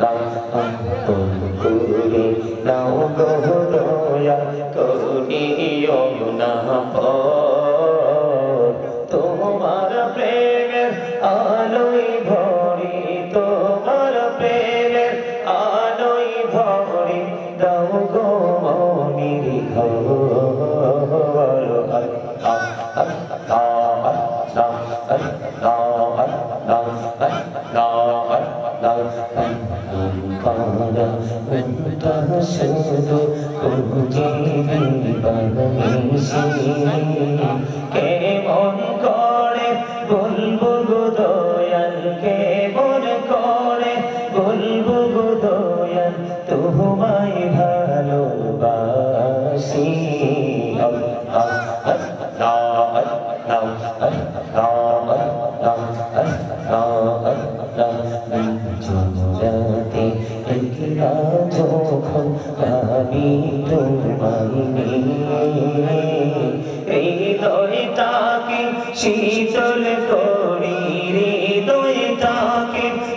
দয়াল করুণীয় না وانت سيد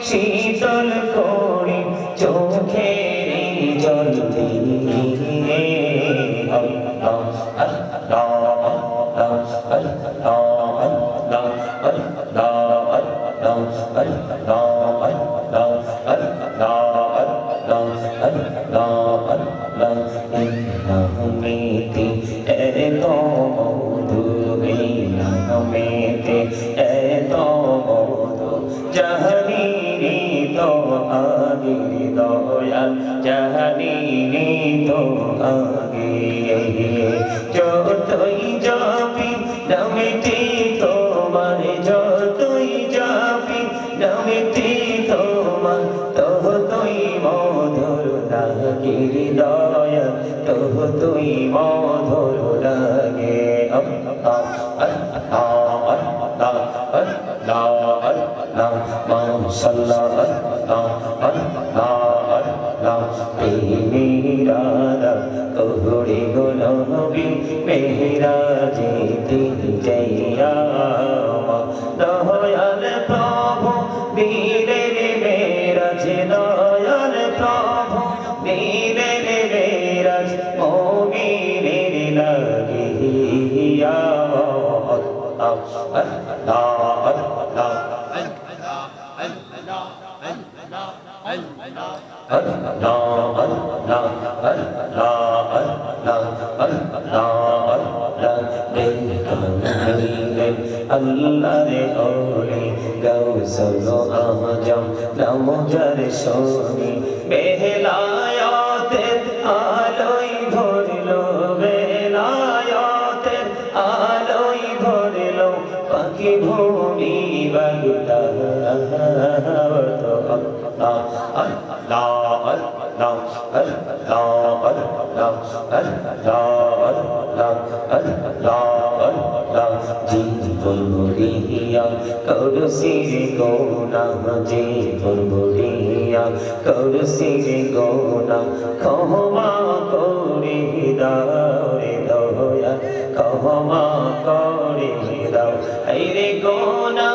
শীতল করি চোখের জল দিয়ে আল্লাহ যতই যাবি জমিতে তোমার ততই মধুর লাগিরি দয়া ততই মধুর লাগে সাল্লা মেহরারা কোহড়ে গোলবি মেহরা যেতে জয় আল্লাহরে ওলি গৌসল আজম নমজার সোনি বেহলায়াতের আল্লাহ জীবন ভরিয়া করসির গোনা জীবন ভরিয়া করসির গোনা ক্ষমা করি দাও রে দয়া ক্ষমা করি দাও। রে গোনা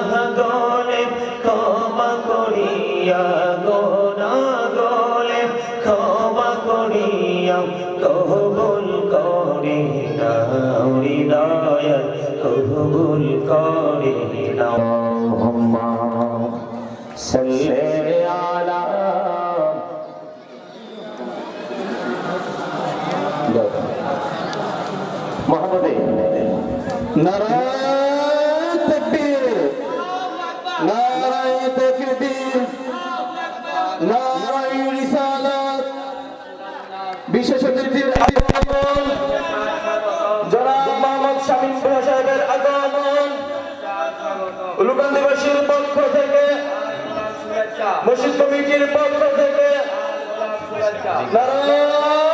মোহাম্মদে নারায়ণ তাকবীর। নারায়ণ তাকবীর। নারায়ণ রিসালাত। বিশেষ অতিথির আগমন। জনাব মোহাম্মদ শামীম ভাই সাহেবের আগমন। মসজিদ কমিটির পক্ষ থেকে, নারায়ণ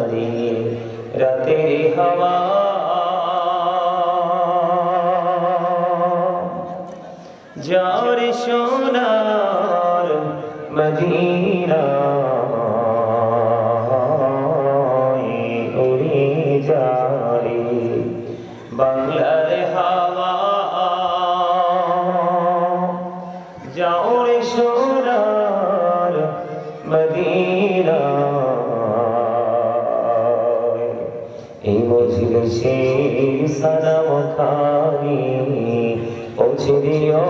এই মজলিসের সালাম খানি পৌঁছে দিও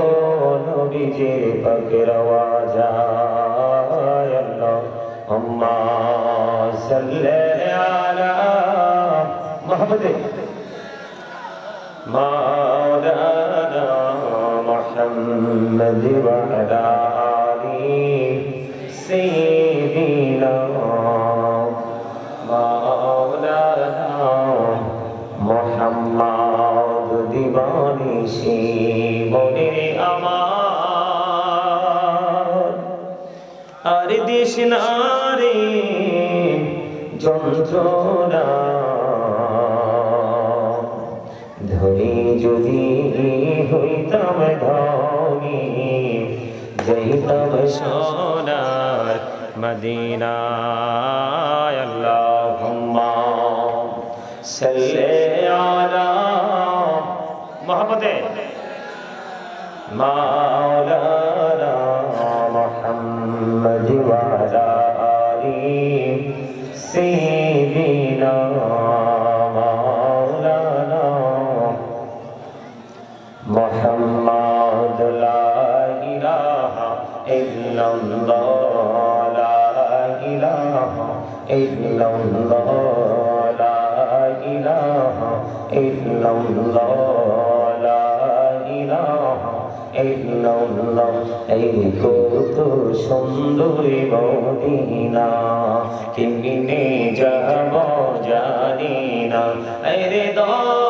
নবীজির পাকের আওয়াজায় আল্লাহুম্মা সাল্লি আলা মুহাম্মদ। মাওলানা মোহাম্মদ দিবানিসি মনে আমার। আর দিস নারে যন্ত্রণা। ধনী যদি হইতাম ধনী, যাইতাম সোনার মদিনা আল্লাহুম্মা সাল্লি মোহাম্মদে মাওলানা মোহাম্মদ ওয়ালা আলি সাইয়্যিদিনা মাওলানা মোহাম্মদ লা ইলাহা ইল্লাল্লাহ, লা ইলাহা ইল্লাল্লাহ, লা ইলাহা إلا الله لا إله إلا الله এই কত সুন্দরী মদিনা কেমনে যাব জানি না আরে দয়া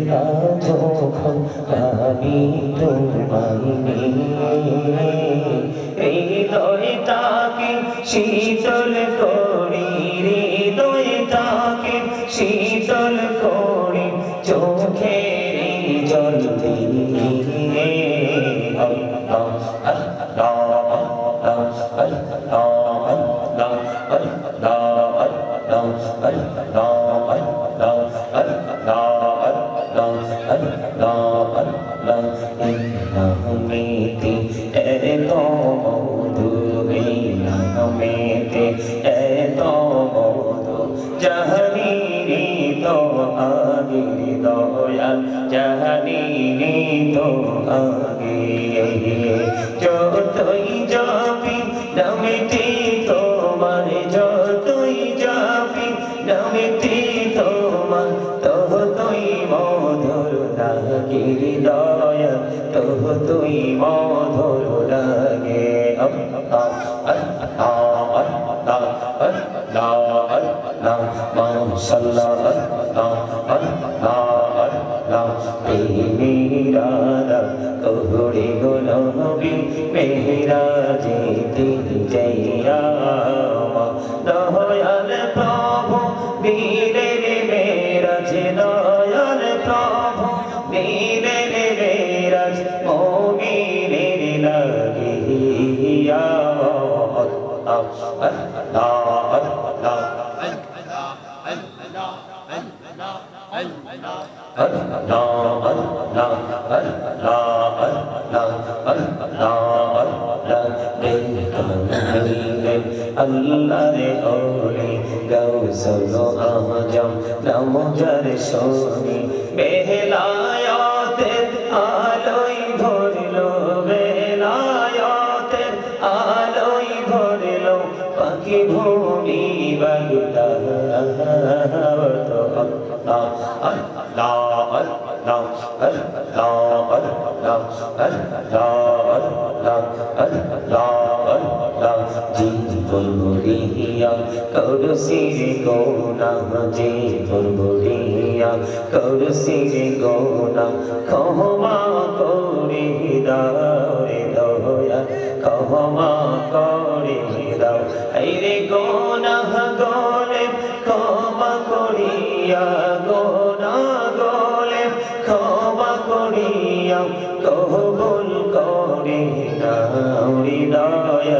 না যখন আমি তোমায় নিয়ে এই দয়টাকে শীতল কর নবী দয়াল জানিনি তো আগে যতই যাবি নামিতে তোমার যতই যাবি নামিতে তোমার ততই মধুর লাগিরি দয়াল ততই মধুর লাগে আল্লাহ আল্লাহ আল্লাহ আল্লাহ আল্লাহ সাল্লাল্লাহু মেহরারা তোহরে গোলবি মেহরা যেতে যাইয়া দয়াল প্রভু দিয়ে আল্লাহর ওরে গৌসল আজম নামজার সোনি বেহলায়াতের আলোই ভরলো বেলায়াতের আলোই ভরলো পাখি ভূমি বাগুতা আল্লাহ আল্লাহ আল্লাহ আল্লাহ আল্লাহ আল্লাহ আল্লাহ ভরিয়া করসির গোনা জীবন ভরিয়া করসির গোনা ক্ষমা করে দাও রে দয়া, ক্ষমা করে দাও। এই রে গোনা গোলে ক্ষমা করিয়া গোনা গোলে ক্ষমা করিয়া, কবুল করে নাও হৃদয়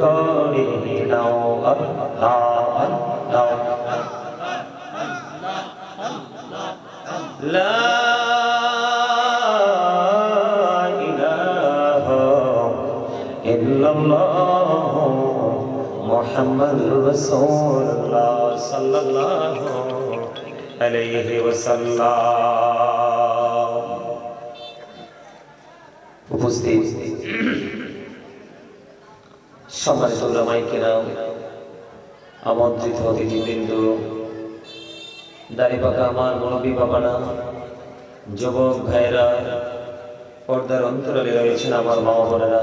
cơ đi đầu ấn lò ấn đầu la ilaha illallah محمد رسول الله صلى الله عليه وسلم উপস্থিত সম্মানিত কেরাম আমন্ত্রিত অতিথিবৃন্দ দাড়ি পাকা আমার মুরব্বী বাবারা, যুবক ভাইরা পর্দার অন্তরালে রয়েছেন আমার মা বোনেরা।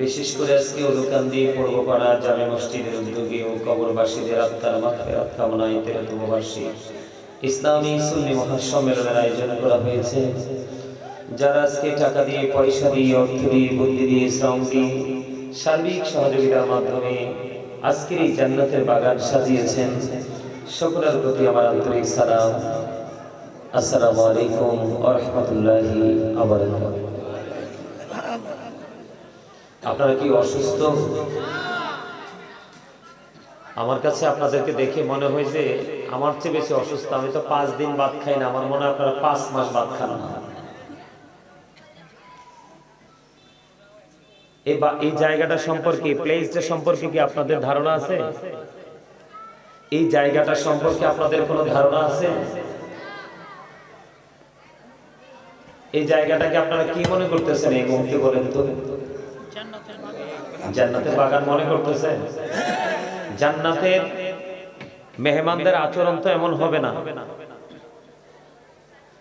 বিশেষ করে আজকে অনুকান্দি পূর্বপাড়া জামে মসজিদের উদ্যোগে ও কবরবাসীদের আত্মার মাথায় কামনায় তেরোতম বার্ষিক ইসলামী সুন্নি মহাসম্মেলনের আয়োজন করা হয়েছে। যারা আজকে টাকা দিয়ে, পয়সা দিয়ে, অর্থ দিয়ে, বুদ্ধি দিয়ে শ্রম দিয়ে সার্বিক সহযোগিতার মাধ্যমে আজকের এই জান্নাতের বাগান সাজিয়েছেন। সকলের প্রতি আমার আন্তরিক সালাম। আসসালামু আলাইকুম ওয়া রাহমাতুল্লাহি ওয়া বারাকাতুহু। আপনারা কি অসুস্থ? আমার কাছে আপনাদেরকে দেখে মনে হয় যে আমার চেয়ে বেশি অসুস্থ। আমি তো পাঁচ দিন ভাত খাই না, আমার মনে হয় আপনারা পাঁচ মাস ভাত খান না। এই জায়গাটা সম্পর্কে প্লেসটা সম্পর্কে কি আপনাদের ধারণা আছে? এই জায়গাটা সম্পর্কে আপনাদের কোনো ধারণা আছে? এই জায়গাটাকে আপনারা কি মনে করতেছেন এই বলেন তো? জান্নাতের বাগান মনে করতেছেন জান্নাতের মেহমানদের আচরণ তো এমন হবে না।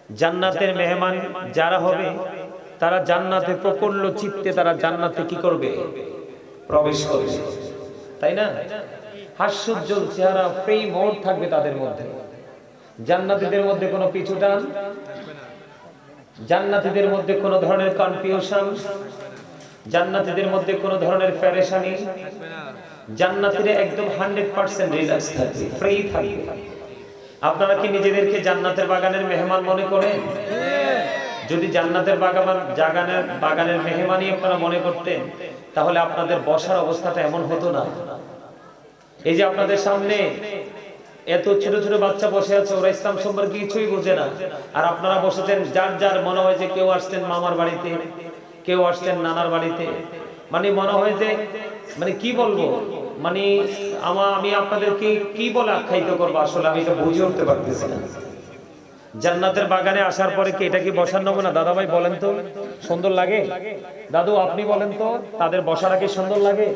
জান্নাতের মেহমান যারা হবে তারা জান্নাতে প্রফুল্ল চিত্তে তারা জান্নাতে কি করবে? প্রবেশ করবে। তাই না? হাস্যোজ্জ্বল চেহারা ফ্রি মোড থাকবে তাদের মধ্যে। জান্নাতীদের মধ্যে কোনো পিছু টান জান্নাতীদের মধ্যে কোনো ধরনের কনফিউশন জান্নাতীদের মধ্যে কোনো ধরনের প্যারেশানি জান্নাতীরা একদম হান্ড্রেড পার্সেন্ট রিল্যাক্স থাকবে ফ্রি থাকবে। আপনারা কি নিজেদেরকে জান্নাতের বাগানের মেহমান মনে করেন? যদি জান্নাতের বাগান জাগানের, বাগানের মেহমানি আপনারা মনে করতেন, তাহলে আপনাদের বসার অবস্থাটা এমন হতো না। এই যে আপনাদের সামনে এত ছোট ছোট বাচ্চা বসে আছে, ওরা ইসলাম সম্পর্কে কিছুই বোঝে না। আর আপনারা বসেছেন, যার যার মনে হয় যে কেউ আসছেন মামার বাড়িতে, কেউ আসছেন নানার বাড়িতে। মানে মনে হয় যে মানে কি বলব? মানে আমি আপনাদেরকে কি বলে আখ্যায়িত করব? আসলে আমি এটা বুঝে উঠতে পারতেছি না। জান্নাতের বাগানে আসার পরে কি এটা কি বসার নেব না দাদা ভাই বলেন তো সুন্দর লাগে। দাদু আপনি বলেন তো তাদের বসাটা কি সুন্দর লাগে?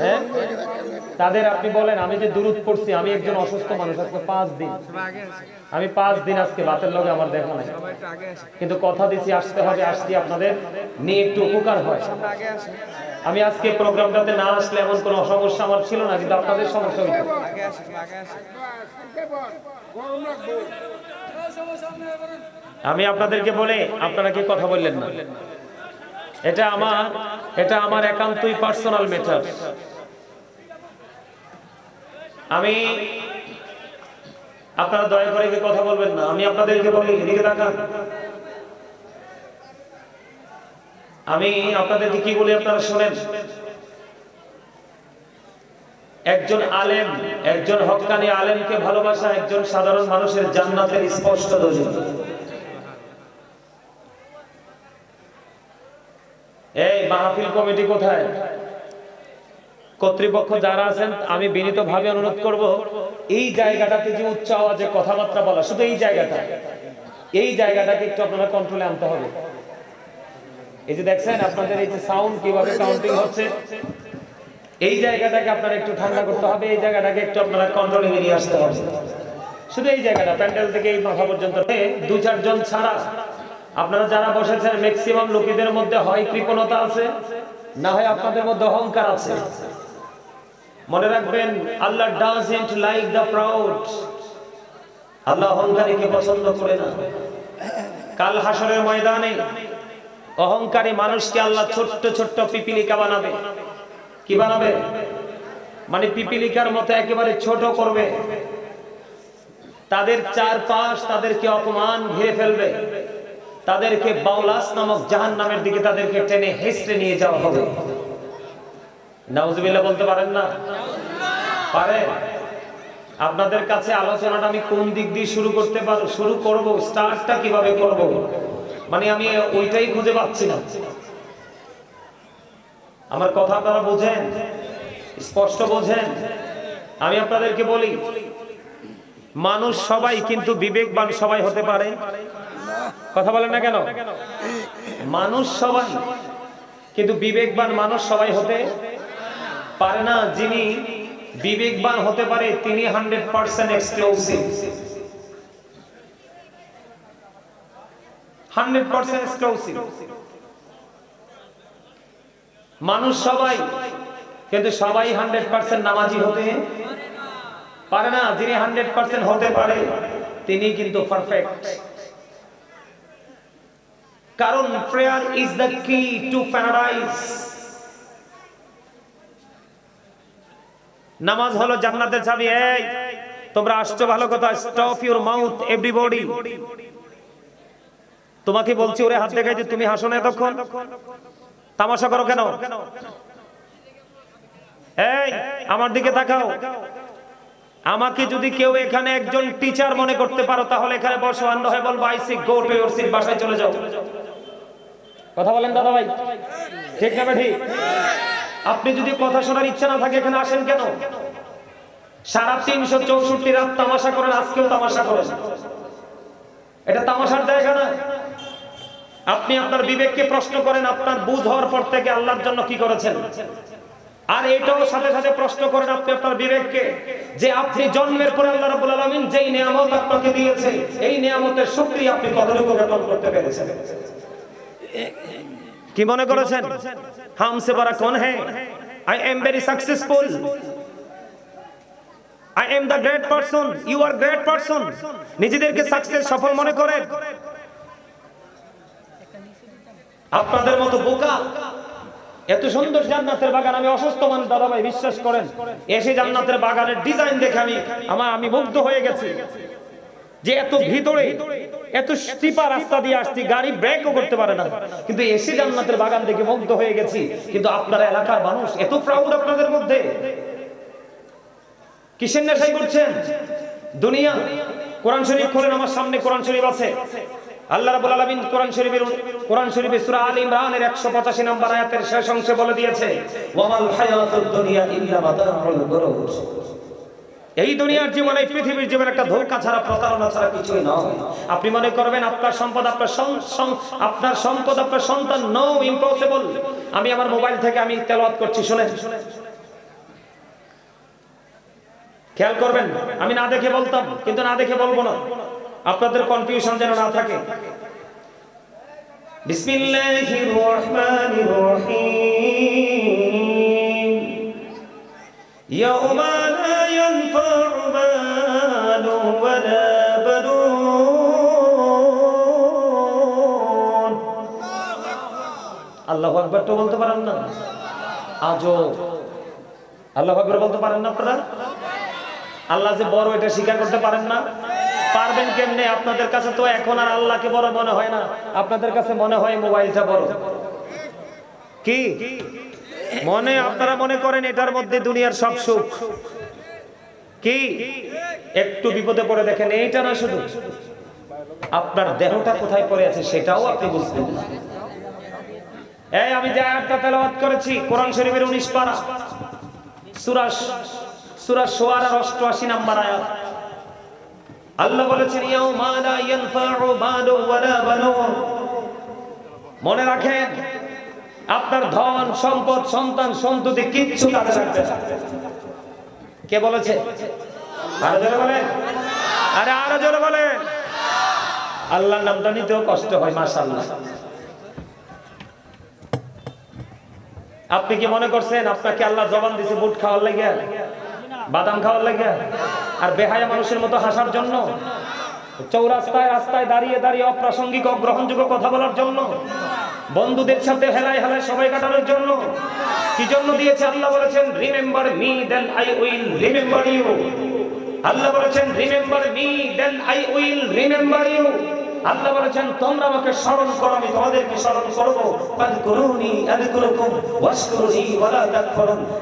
হ্যাঁ? তাদের আপনি বলেন আমি যে দূরত পড়ছি আমি একজন অসুস্থ মানুষ আজকে পাঁচ দিন। আমি পাঁচ দিন আজকে বাতের লগে আমার দেখা নাই। কিন্তু কথা দিছি আসতে হবে আসছি আপনাদের নিয়ে একটু উপকার হয়। আমি আজকে প্রোগ্রামটাতে না আসলে এমন কোনো সমস্যা আমার ছিল না কিন্তু আপনাদের সমস্যা হইতো। আমি আপনাদেরকে বলে আপনারা কি কথা বললেন না? এটা আমার এটা আমার একান্তই পার্সোনাল ম্যাটার আমি, আপনারা দয়া করে কথা বলবেন না? আমি আপনাদেরকে বলি, এদিকে তাকান। আমি আপনাদেরকে কি বলি আপনারা শোনেন? একজন আলেম, একজন হক্কানি আলেমকে ভালোবাসা একজন সাধারণ মানুষের জান্নাতের স্পষ্ট দলিল। এই মাহফিল কমিটি কোথায়? কর্তৃপক্ষ যারা আছেন, আমি বিনীতভাবে অনুরোধ করব, এই জায়গাটাতে যে উচ্চ আওয়াজে কথাবার্তা বলা, শুধু এই জায়গাটা, এই জায়গাটাকে একটু আপনারা কন্ট্রোলে আনতে হবে। এই যে দেখছেন, আপনাদের এই যে সাউন্ড কীভাবে কাউন্টিং হচ্ছে এই জায়গাটাকে আপনারা একটু ঠান্ডা করতে হবে, এই জায়গাটাকে একটু আপনারা কন্ট্রোলে নিয়ে আসতে হবে। শুধু এই জায়গাটা, প্যান্ডেল থেকে এই মাথা পর্যন্ত দু চারজন ছাড়া। আপনারা যারা বসেছেন ম্যাক্সিমাম লোকেদের মধ্যে হয় কৃপণতা আছে, না হয় আপনাদের মধ্যে অহংকার আছে। মনে রাখবেন, Allah doesn't like the proud Allah অহংকারীকে পছন্দ করে না। কাল হাসরের ময়দানে অহংকারী মানুষকে আল্লাহ ছোট্ট ছোট্ট পিপিলিকা বানাবে। কি বানাবে? মানে পিপিলিকার মতো একেবারে ছোট করবে। তাদের চারপাশ তাদেরকে অপমান ঘিরে ফেলবে। তাদেরকে বাউলাস নামক জাহান নামের দিকে তাদেরকে টেনে হেসড়ে নিয়ে যাওয়া হবে। নাউজুবিল্লাহ বলতে পারেন না? পারে। আপনাদের কাছে আলোচনাটা আমি কোন দিক দিয়ে শুরু করতে পারব শুরু করব, স্টার্টটা কীভাবে করব? মানে আমি ওইটাই খুঁজে পাচ্ছি না। আমার কথা আপনারা বোঝেন, স্পষ্ট বোঝেন। আমি আপনাদেরকে বলি, মানুষ সবাই কিন্তু বিবেকবান সবাই হতে পারে। কথা বলেন না কেন? মানুষ সবাই, কিন্তু বিবেকবান মানুষ সবাই হতে পারে না। যিনি বিবেকবান হতে পারে, তিনি hundred percent exclusive. Hundred percent exclusive. মানুষ সবাই, কিন্তু সবাই হান্ড্রেড পার্সেন্ট নামাজি হতে পারে না। যিনি হান্ড্রেড পার্সেন্ট হতে পারে, তিনি কিন্তু পারফেক্ট কারণ prayer is the key to paradise নামাজ হলো জান্নাতের চাবি। এই, তোমরা আসছো ভালো কথা। স্টপ ইউর মাউথ এভরিবডি তোমাকে বলছি, ওরে হাত দেখাই যে তুমি হাসো না এতক্ষণ। তামাশা করো কেন? এই, আমার দিকে তাকাও। আমাকে যদি কেউ এখানে একজন টিচার মনে করতে পারো, তাহলে এখানে বসো অন্য হয়ে বলব, I see go to your seat, বাসায় চলে যাও। কথা বলেন দাদা ভাই। ঠিক না ঠিক আপনি যদি কথা শোনার ইচ্ছা না থাকে, এখানে আসেন কেন? সারা তিনশো চৌষট্টি রাত তামাশা করেন, আজকেও তামাশা করেন। এটা তামাশার জায়গা না? আপনি আপনার বিবেককে প্রশ্ন করেন, আপনার বুঝ হওয়ার পর থেকে আল্লাহর জন্য কি করেছেন? আর এটাও সাথে সাথে প্রশ্ন করেন আপনি আপনার বিবেককে যে আপনি জন্মের পরে আল্লাহ রাব্বুল আলামিন যেই নিয়ামত আপনাকে দিয়েছে, এই নিয়ামতের শক্তি আপনি কতটুকু গ্রহণ করতে পেরেছেন? কি মনে করেছেন? হামসে বড় কোন হ্যাঁ I am very successful I am the great person you are great person নিজেদেরকে সাকসেস সফল মনে করেন। আপনাদের মতো বোকা? এত সুন্দর জান্নাতের বাগান, আমি অসুস্থ মানুষ দাদা ভাই বিশ্বাস করেন। এসে জান্নাতের বাগানের ডিজাইন দেখে আমি, আমার, আমি মুগ্ধ হয়ে গেছি। যে এত ভিতরে, এত স্টিপা রাস্তা দিয়ে আসছি, গাড়ি ব্রেকও করতে পারে না। কিন্তু এসে জান্নাতের বাগান দেখে মুগ্ধ হয়ে গেছি। কিন্তু আপনার এলাকার মানুষ, এত প্রাউড আপনাদের মধ্যে। কিসের নেশাই করছেন? দুনিয়া। কোরআন শরীফ খোলেন, আমার সামনে কোরআন শরীফ আছে। আল্লাহ রাব্বুল আলামিন কোরআন শরীফের কোরআন শরীফে সূরা আলে ইমরানের 185 নম্বর আয়াতের শেষ অংশে বলে দিয়েছে এই দুনিয়ার জীবন এই পৃথিবীর জীবন একটা ধোকা ছাড়া প্রতারণা ছাড়া কিছুই নয়। আপনি মনে করবেন আপনার সম্পদ আপনার আপনার সম্পদ আপনার সন্তান নো ইম্পসিবল আমি আমার মোবাইল থেকে আমি তেলাওয়াত করছি শুনে খেয়াল করবেন আমি না দেখে বলতাম কিন্তু না দেখে বলব না। আপনাদের কনফিউশন যেন না থাকে। বিসমিল্লাহির রহমানির তো বলতে পারেন না। আজ আল্লাহু আকবার বলতে পারেন না আপনারা? আল্লাহ যে বড় এটা স্বীকার করতে পারেন না। পারবেন কেমনে? আপনাদের কাছে তো এখন আর আল্লাহকে বড় মনে হয় না। আপনাদের কাছে মনে হয় মোবাইলটা বড়। কি? মনে, আপনারা মনে করেন এটার মধ্যে দুনিয়ার সব সুখ। কি? একটু বিপদে পড়ে দেখেন, এইটা না শুধু। আপনার দেহটা কোথায় পড়ে আছে সেটাও আপনি বুঝবেন এই, আমি যে আয়াতটা তেলাওয়াত করেছি, কোরআন শরীফের 19 পারা। সূরা সূরা শুআরার 88 নাম্বার আয়াত। আল্লাহ বলেছেন মনে রাখেন, আপনার ধন, সম্পদ, সন্তান, সন্ততি কিচ্ছু কাজে লাগবে। কে বলেছে? আরও জোরে আরে আরও জোরে বলেন। আল্লাহর নামটা নিতেও কষ্ট হয়, মাশাআল্লাহ। আপনি কি মনে করছেন, আপনাকে আল্লাহ জবান দিছে বুট খাওয়ার লাগে, বাদাম খাওয়ার লাগে? আর বেহায়া মানুষের মতো হাসার জন্য, চৌরাস্তায় রাস্তায় দাঁড়িয়ে দাঁড়িয়ে অপ্রাসঙ্গিক অগ্রহণযোগ্য কথা বলার জন্য, বন্ধুদের সাথে হেলায় হেলায় সবাই কাটানোর জন্য, কি জন্য দিয়েছে আল্লাহ বলেছেন, remember me then I will remember you. Allah বলেছেন, remember me then I will remember you. Allah বলেছেন, তোমরা আমাকে স্মরণ করো, আমি তোমাদেরকে স্মরণ করব। তাকফুরুন।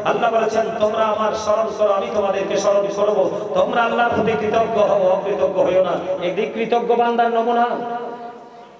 আল্লাহ বলেছেন, তোমরা আমার স্মরণ করো, আমি তোমাদেরকে স্মরণ করব। তোমরা আল্লাহর প্রতি কৃতজ্ঞ হও, অকৃতজ্ঞ হইও না। এই কৃতজ্ঞ বান্দার নমুনা